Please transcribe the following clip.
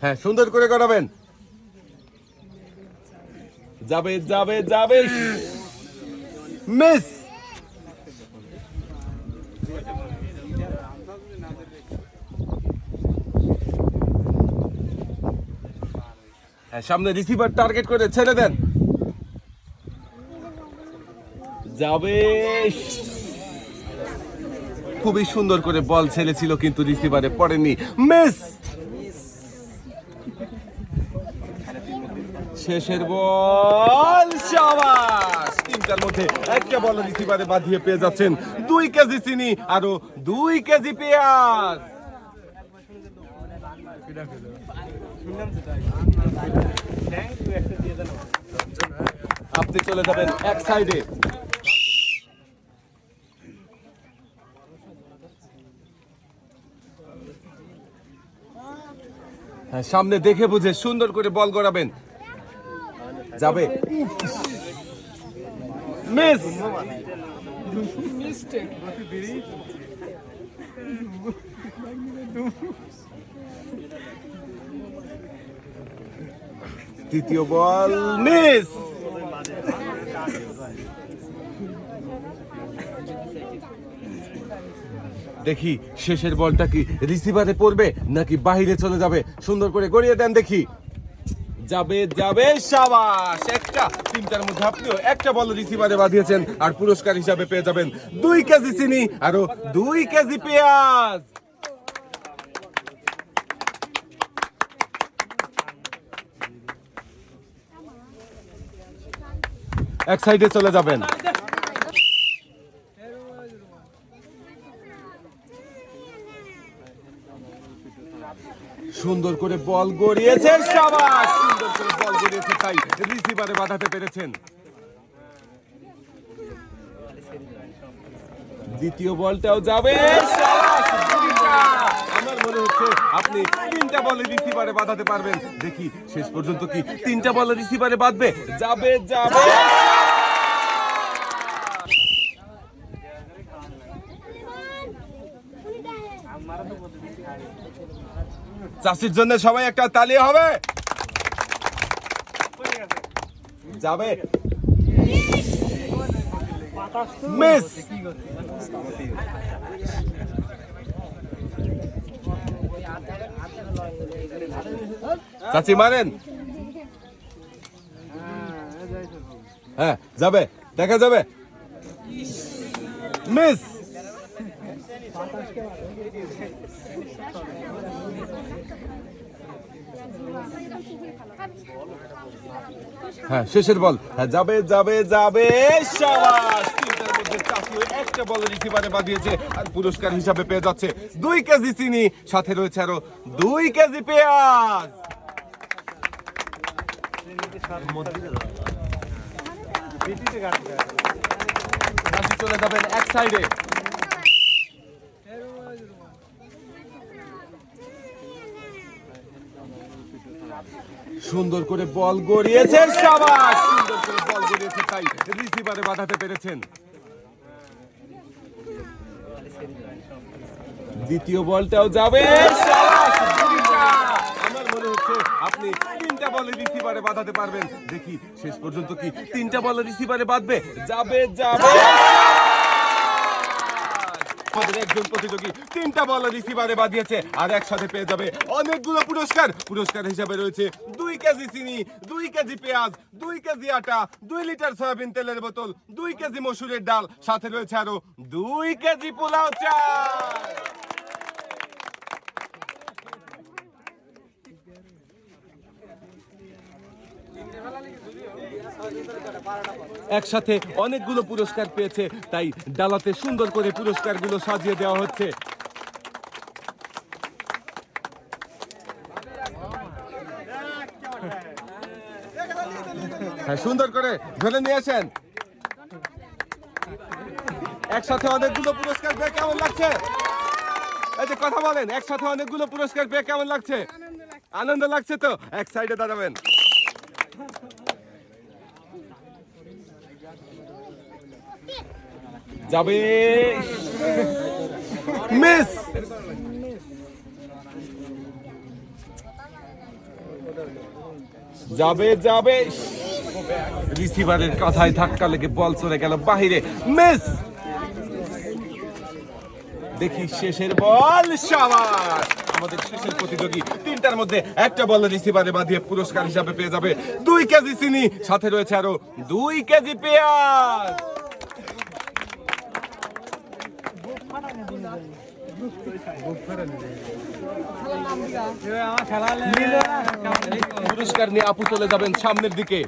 হ্যাঁ সুন্দর করে করাবেন যাবে যাবে যাবে। মিস! হ্যাঁ সামনে রিসিভার টার্গেট করে ছেড়ে দেন। যাবে। খুবই সুন্দর করে বল ছেড়েছিল কিন্তু রিসিভারে পড়েনি। মিস! শেষের বল তিনটার মধ্যে একটা বল রিসিভারে বাঁধিয়ে পেয়ে যাচ্ছেন দুই কেজি চিনি আরও দুই কেজি পেঁয়াজ। আপনি চলে যাবেন এক সাইডে। হ্যাঁ সামনে দেখে বুঝে সুন্দর করে বল গড়াবেন যাবে। মিস। তৃতীয় বল মিস। দেখি শেষের বলটা কি রিসিভারে পড়বে নাকি বাইরে চলে যাবে? সুন্দর করে গড়িয়ে দেন দেখি। যাবে যাবে সাবাস। একটা তিনটার মধ্যে আপনিও একটা বল রিসিভারে বাঁধিয়েছেন আর পুরস্কার হিসাবে পেয়ে যাবেন দুই কেজি চিনি আরও দুই কেজি পেঁয়াজ। এক সাইডে চলে যাবেন। সুন্দর করে বল গড়িয়েছে সাবাস। সুন্দর করে বল গড়িয়েছে, তাই রিসিভারে বাঁধাতে পেরেছেন। দ্বিতীয় বলটাও যাবে আমার মনে হচ্ছে আপনি তিনটা বলে রিসিভারে বাঁধাতে পারবেন। দেখি, শেষ পর্যন্ত কি তিনটা বলে রিসিভারে বাঁধবে? যাবে যাবে। চাষির জন্য সবাই একটা তালি হবে। যাবে। মিস। চাচি মারেন। হ্যাঁ যাবে। দেখা যাবে। মিস। হ্যাঁ শেষের বল। হ্যাঁ যাবে যাবে যাবে সাবাস। একটা বাঁধিয়েছে আর পুরস্কার হিসাবে পেয়ে যাচ্ছে দুই কেজি চিনি, সাথে রয়েছে আরও দুই কেজি পেঁয়াজ। চলে যাবেন এক সাইডে। সুন্দর করে বল গড়িয়েছে সাবাস। সুন্দর করে বল গড়িয়েছে, তাই রিসিভারে বাঁধাতে পেরেছেন। দ্বিতীয় বলটাও যাবে আমার মনে হচ্ছে আপনি তিনটা বলে রিসিভারে বাঁধাতে পারবেন। দেখি, শেষ পর্যন্ত কি তিনটা বলে রিসিভারে বাঁধবে? যাবে যাবে। আমাদের একজন প্রতিযোগী তিনটা বল রিসিভারে বাঁধিয়েছে আর একসাথে পেয়ে যাবে অনেকগুলো পুরস্কার। পুরস্কার হিসাবে রয়েছে দুই কেজি চিনি, দুই কেজি পেঁয়াজ, দুই কেজি আটা, দুই লিটার সয়াবিন তেলের বোতল, দুই কেজি মসুরের ডাল, সাথে রয়েছে আরও দুই কেজি পোলাও চাল। একসাথে অনেকগুলো পুরস্কার পেয়েছে, তাই ডালাতে সুন্দর করে পুরস্কারগুলো সাজিয়ে দেওয়া হচ্ছে। হ্যাঁ সুন্দর করে ধরে নিয়ে আসেন। একসাথে অনেকগুলো পুরস্কার পেয়ে কেমন লাগছে? এই যে কথা বলেন, একসাথে অনেকগুলো পুরস্কার পেয়ে কেমন লাগছে? আনন্দ লাগছে তো? এক সাইডে দাঁড়াবেন। যাবে। মিস! যাবে যাবে। রিসিভারের কথায় ধাক্কা লেগে বল চলে গেল বাহিরে। মিস! দেখি শেষের বল সাবার আমাদের শেষের প্রতিযোগী তিনটার মধ্যে একটা বল রিসিভারে বাঁধিয়ে পুরস্কার হিসাবে পেয়ে যাবে। দুই কেজি চিনি সাথে রয়েছে আরও দুই কেজি পেঁয়াজ। পুরস্কার নিয়ে আপু চলে যাবেন সামনের দিকে।